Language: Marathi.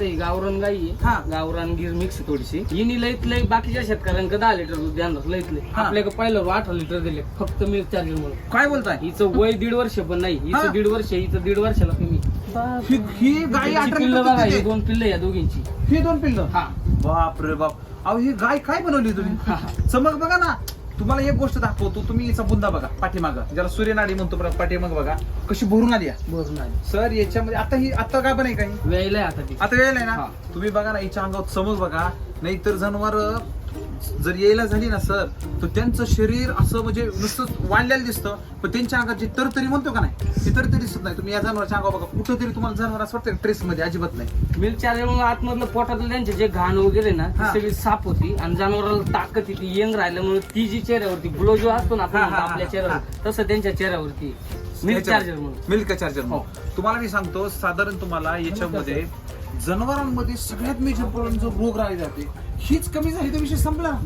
आता ही गावरान गाई हा. आहे गावरान गिर मिक्स थोडीशी. हिनी लईत लई बाकीच्या शेतकऱ्यांकडे दहा लिटर दूध देणार लईत लई. हा. आपल्याकडे पहिलं अठरा लिटर दिले. फक्त मिल्क चार्जर म्हणून. काय बोलताय? हिचं वय दीड वर्ष पण नाही. हा. हिचं दीड वर्ष हिचं दीड वर्षाला कमी. ही ही हिची पिल्लं लिटर बघा ही. दोन पिल्लं या दोघींची. ही दोन पिल्लं? हा. बाप रे बाप. अहो ही गाय काय बनवली तुम्ही? चमक बघा ना. तुम्हाला एक गोष्ट दाखवतो तुम्ही बुंदा बघा पाठीमाग. ज्याला सूर्यनाडी म्हणतो बघा पाठीमाग बघा. कशी भरून आली आहे. बस नाही सर याच्यामध्ये आता ही आता काय पण आहे काही? वेळेला आता ती. आता वेळ आहे ना. तुम्ही बघा ना हिच्या अंगात चमक बघा. नाहीतर जनावर जर यायला झाली ना सर तर त्यांचं शरीर असं म्हणजे नुसतं वाढलेलं दिसतं. पण त्यांच्या अंगात जी तरतरी म्हणतो का नाही ती तरतरी दिसत नाही. तुम्ही या जनावरच्या अंगावर बघा कुठं तरी तुम्हाला जनावर असं वाटतं ट्रेस मध्ये अजिबात नाही. मिल्क चार्जर मग आतमधलं पोटातलं त्यांचे जे घाण वगैरे ना ती हा. सगळी साफ होती आणि जनावराला ताकद येते यंग राहिल्यामुळे ती जी चेहऱ्यावरती ग्लो जो असतो ना आपण हा, हा, म्हणतो हा, आपल्या हा. चेहऱ्यावर तसं त्यांच्या चेहऱ्यावरती मिल्क चार्जर म्हणून. मिल्क चार्जर हो. तुम्हाला मी सांगतो साधारण तुम्हाला याच्यामध्ये जनावरांमध्ये सगळ्यात मेजर प्रॉब्लेम जो रोग राहिला जाते हीच कमी झाली तर विषय संपला.